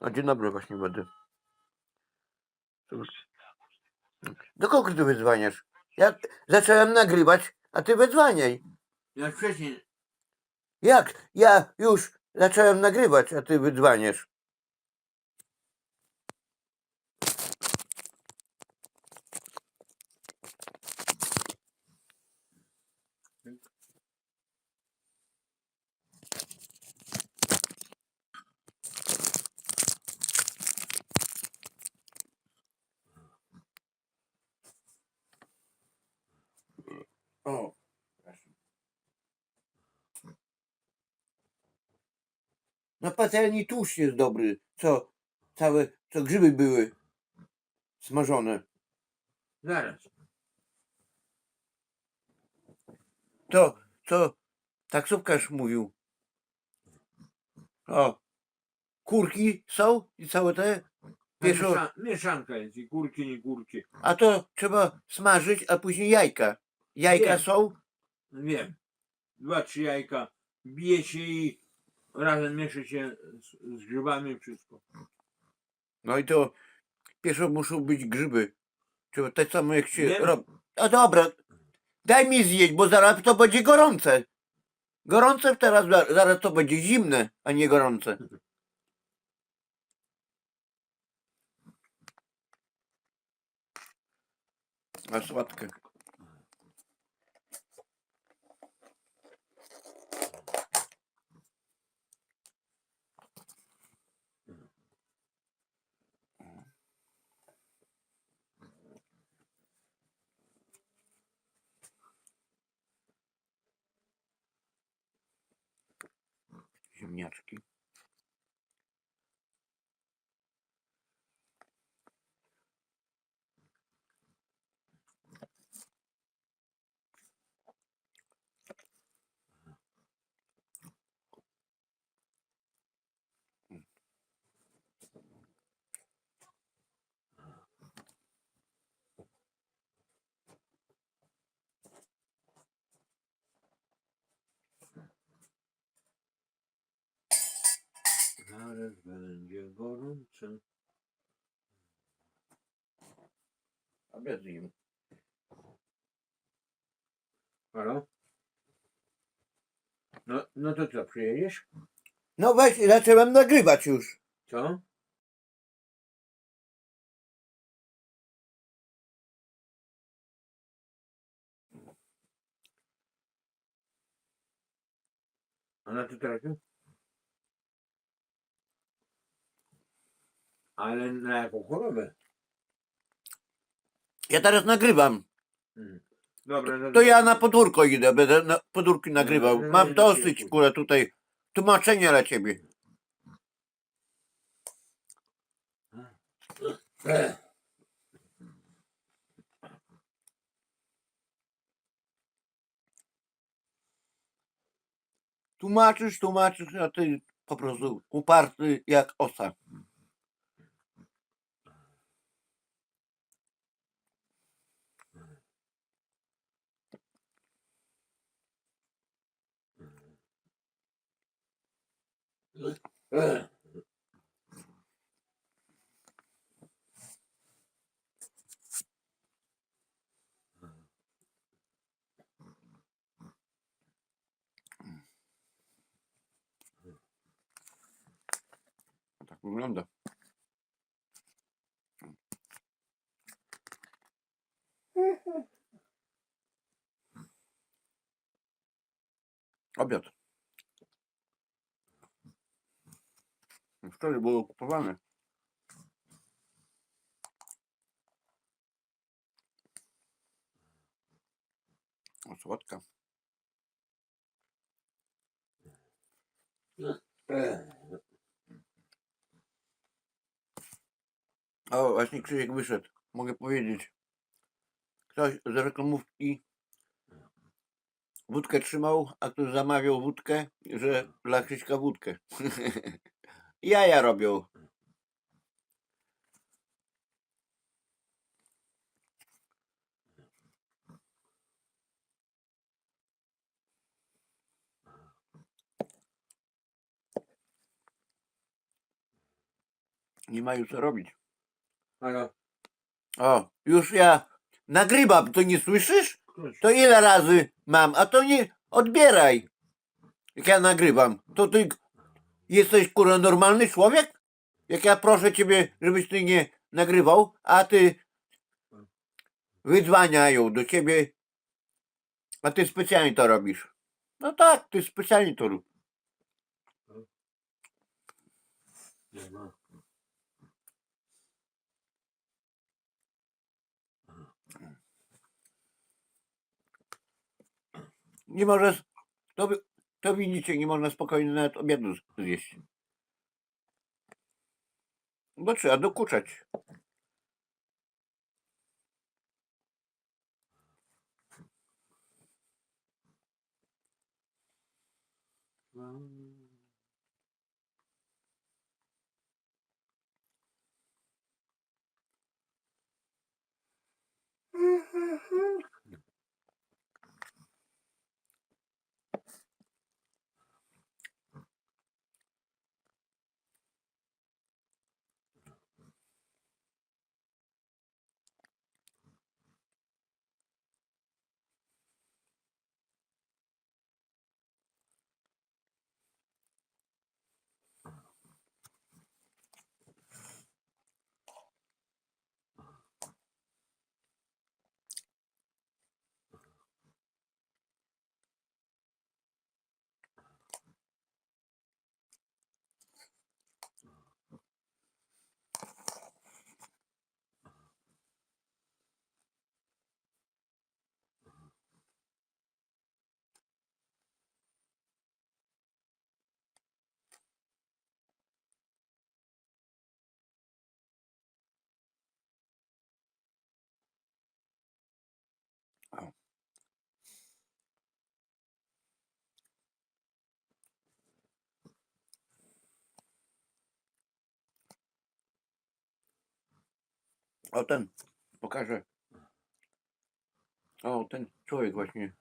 A dzień dobry właśnie będę. Do kogo ty wydzwaniasz? Ja zacząłem nagrywać, a ty wydzwaniaj. Jak wcześniej. Jak? Ja już zacząłem nagrywać, a ty wydzwaniasz. Patelni tłuszcz jest dobry. Co? Całe, co grzyby były smażone. Zaraz. To, co taksówkarz mówił. O, kurki są i całe te. Miesza, mieszanka jest i kurki, nie kurki. a to trzeba smażyć, a później jajka. Jajka Wiem. są? Wiem. Dwa, trzy jajka. Bije się i razem miesza się z, z grzybami wszystko. No i to pierwsze muszą być grzyby. Trzeba tak samo jak się robi. A dobra, daj mi zjeść, bo zaraz to będzie gorące. Gorące teraz, za- zaraz to będzie zimne, a nie gorące. A słodkie. невняшки. Zaraz będzie gorąco. A bez im. Halo? No, no to co, przyjedziesz? No weź, zacząłem nagrywać już. Co? A na to trafił? Ale na jaką chorobę? Ja teraz nagrywam. Hmm. Dobra, no To ja na podwórko idę, będę na podwórki nagrywał. Mam dosyć, kurę, tutaj tłumaczenia dla ciebie. Tłumaczysz, tłumaczysz, a ty po prostu uparty jak osa. Так, ну да. Обед. Wczoraj było kupowane. O, słodka. O, właśnie Krzysiek wyszedł. Mogę powiedzieć. Ktoś z reklamówki wódkę trzymał, a ktoś zamawiał wódkę, że dla Krzyśka wódkę. Jaja robią. Nie mają co robić. O, już ja nagrywam, to nie słyszysz? To ile razy mam, a to nie odbieraj. Jak ja nagrywam, to ty jesteś kurwa normalny człowiek? Jak ja proszę ciebie, żebyś ty nie nagrywał, a ty wydzwaniają do ciebie, a ty specjalnie to robisz. No tak, ty specjalnie to rób. nie możesz, to, to widzicie, nie można spokojnie nawet obiadu zjeść. Bo trzeba dokuczać. O ten, pokażę. O, ten człowiek właśnie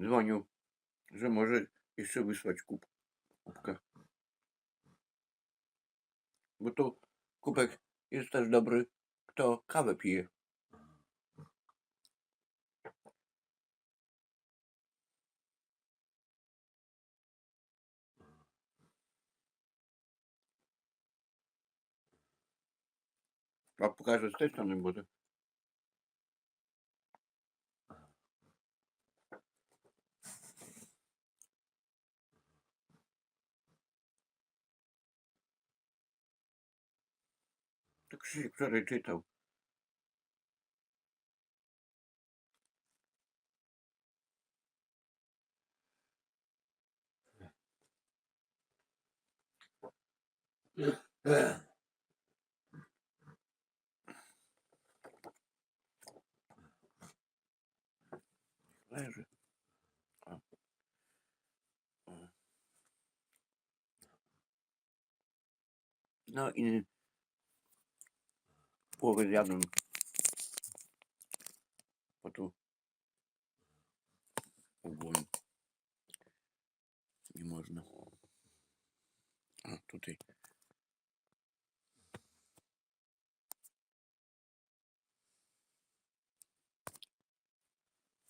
dzwonił, że może jeszcze wysłać kup, kubkę. Bo to kubek jest też dobry, kto kawę pije. A pokażę z tej strony, bo to... Krzysiek czytał. Leży. O. O. No i połowę zjadłem. Bo tu ogólnie nie można. A tutaj.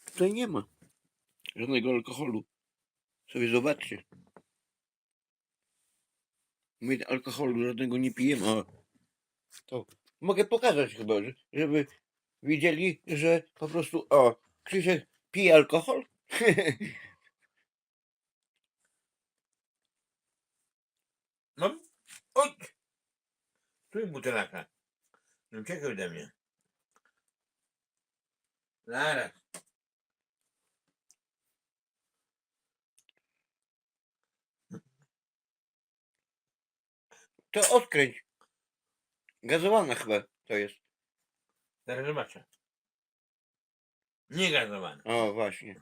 Tutaj nie ma żadnego alkoholu. Sobie zobaczcie. My alkoholu żadnego nie pijemy. O, to mogę pokazać chyba, że- żeby widzieli, że po prostu o, Krzysiek pije alkohol. No, oj! Tu jest butelaka. Nie uciekaj ode mnie. Zaraz. To odkręć. Gazowana chyba to jest. Zaraz zobaczę. Nie gazowany. O, właśnie.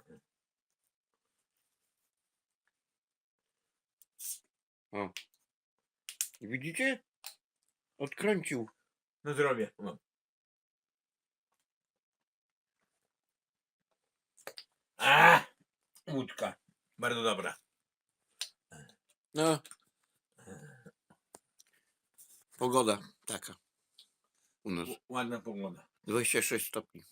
O. Widzicie? Odkręcił. No zrobię. No. A, łódka. Bardzo dobra. No. Pogoda taka u nas. Ładna pogoda. 26 stopni.